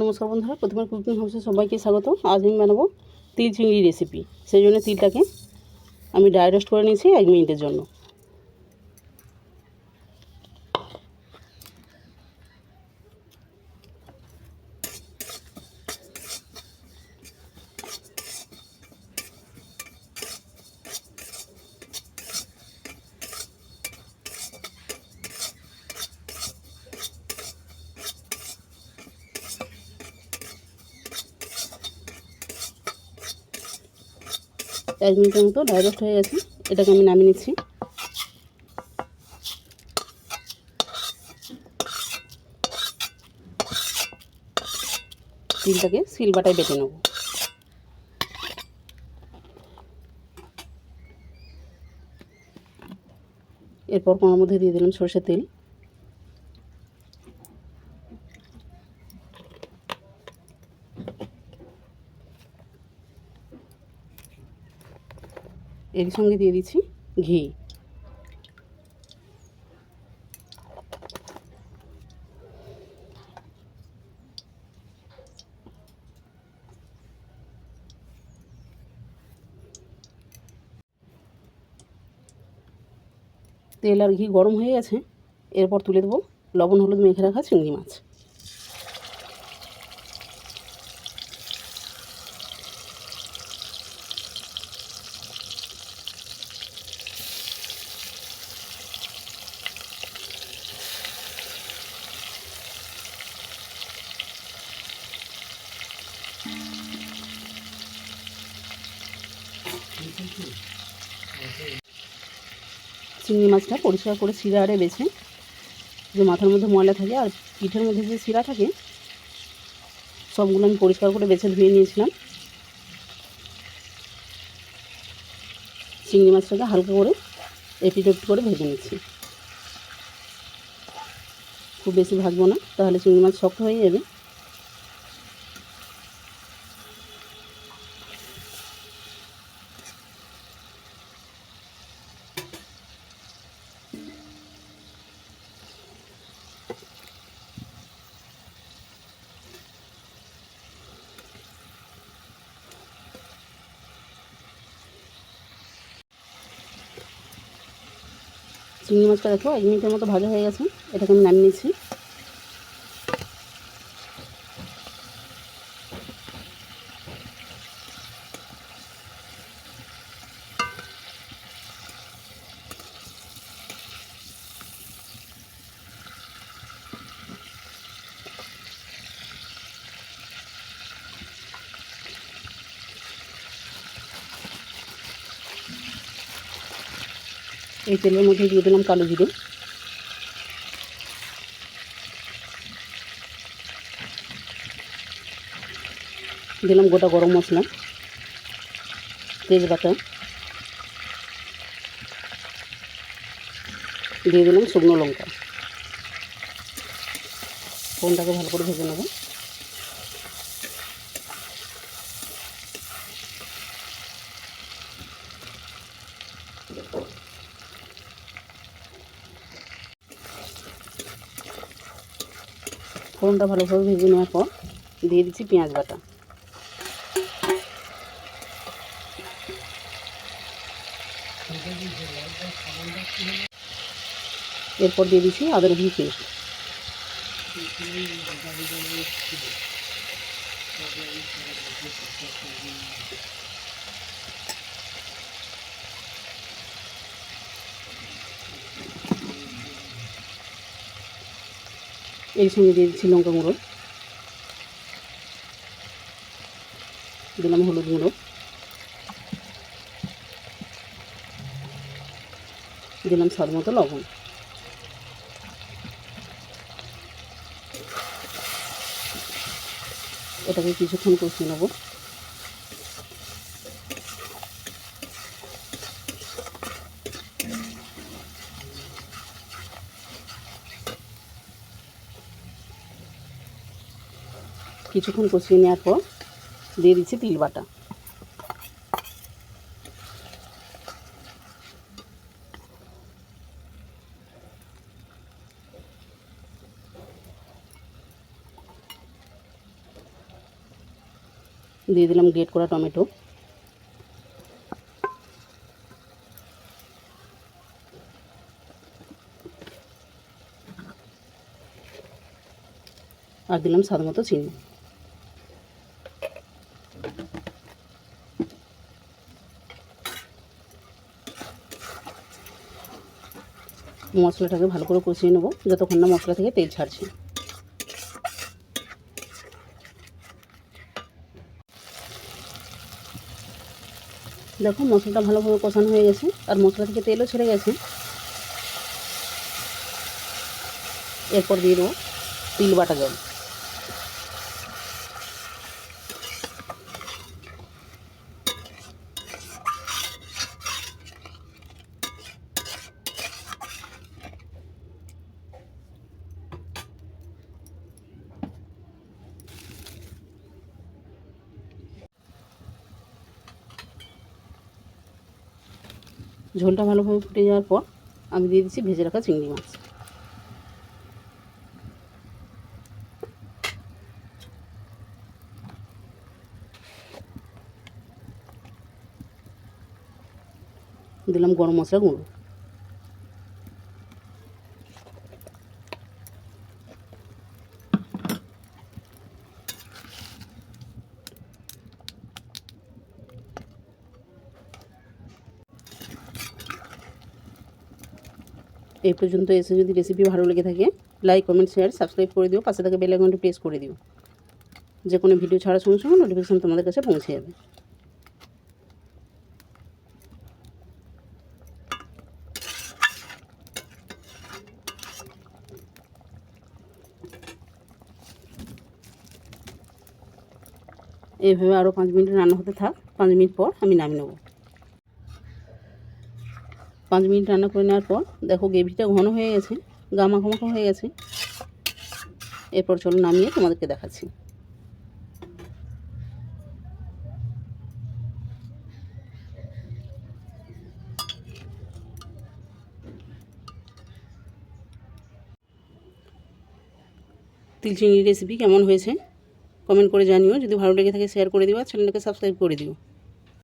নমস্কার বন্ধুরা, প্রথমে কুকিং হাউসে সবাইকে স্বাগত। আজ আমি বানাবো তিল চিংড়ি রেসিপি সেই জন্য তিলটাকে আমি ড্রাই রোস্ট করে নিয়েছি এক মিনিটের জন্য। এক মিনিটের মতো ড্রাই রোস্ট হয়ে গেছে। এটাকে আমি নামিয়ে নিচ্ছি। তিলটাকে সিলবাটায় বেটে নেব। এরপর কোনোর মধ্যে দিয়ে দিলাম সর্ষের তেল। এর সঙ্গে দিয়ে দিচ্ছি ঘি। তেল আর ঘি গরম হয়ে গেছে, এরপর তুলে দেবো লবণ, হলুদ, মেখে রাখা চিংড়ি মাছ। চিংড়ি মাছটা পরিষ্কার করে শিরা আরে বেছে, যে মাথার মধ্যে ময়লা থাকে আর পিঠের মধ্যে যে শিরা থাকে, সবগুলো আমি পরিষ্কার করে বেছে ধুয়ে নিয়েছিলাম। চিংড়ি মাছটাকে হালকা করে এপিট করে ভেজে নিচ্ছি। খুব বেশি ভাজবো না, তাহলে চিংড়ি মাছ শক্ত হয়ে যাবে। চিংড়ি মাছটা দেখো এক মিনিটের মতো ভাজা হয়ে গেছে এটাকে আমি নামিয়ে নিচ্ছি। এই তেলের মধ্যে দিয়ে দিলাম কালো জিরে। দিলাম গোটা গরম মশলা, তেজপাতা। দিয়ে দিলাম শুকনো লঙ্কা। ফোনটাকে ভালো করে ভেজে নেব। ফোড়নটা ভালোভাবে ভেজে নেওয়ার পর দিয়ে দিচ্ছি পেঁয়াজ বাটা। এরপর দিয়ে দিচ্ছি আদা, রসুন পেস্ট এর সঙ্গে দিয়ে দিচ্ছি লঙ্কা গুঁড়ো। দিলাম হলুদ গুঁড়ো। দিলাম স্বাদ মতো লবণ। এটাকে কিছুক্ষণ কষিয়ে নেব। কিছুক্ষণ কষিয়ে নেওয়ার পর দিয়ে দিচ্ছি তিল বাটা। দিয়ে দিলাম গ্রেট করা টমেটো। আর দিলাম মতো চিনি। মশলাটাকে ভালো করে কষিয়ে নেব, যতক্ষণ না মশলা থেকে তেল ছাড়ছে। দেখো মশলাটা ভালোভাবে কষানো হয়ে গেছে, আর মশলা থেকে তেলও ছেড়ে গেছে। এরপর দিয়ে দেবো তিল বাটা জল। ঝোলটা ভালোভাবে ফুটে যাওয়ার পর আমি দিয়ে দিচ্ছি ভেজে রাখা চিংড়ি মাছ। দিলাম গরম মশলা গুঁড়ো। এই পর্যন্ত এসে যদি রেসিপি ভালো লেগে থাকে লাইক কমেন্ট শেয়ার সাবস্ক্রাইব করে দিও, পাশে থেকে বেল আইকনটি প্রেস করে দিও। যে কোনো ভিডিও ছাড়ার সঙ্গে সঙ্গে নোটিফিকেশন তোমাদের কাছে পৌঁছে যাবে। এইভাবে আরও পাঁচ মিনিট রান্না হতে থাক, পাঁচ মিনিট পর আমি নামিয়ে নেব। পাঁচ মিনিট রান্না করে নেওয়ার পর দেখো গ্রেভিটা ঘন হয়ে গেছে, গামা ঘমাখা হয়ে গেছে। এরপর চলো নামিয়ে তোমাদেরকে দেখাচ্ছি। তিল চিংড়ি রেসিপি কেমন হয়েছে? কমেন্ট করে জানিও। যদি ভালো লেগে থাকে শেয়ার করে দিও আর চ্যানেলটাকে সাবস্ক্রাইব করে দিও।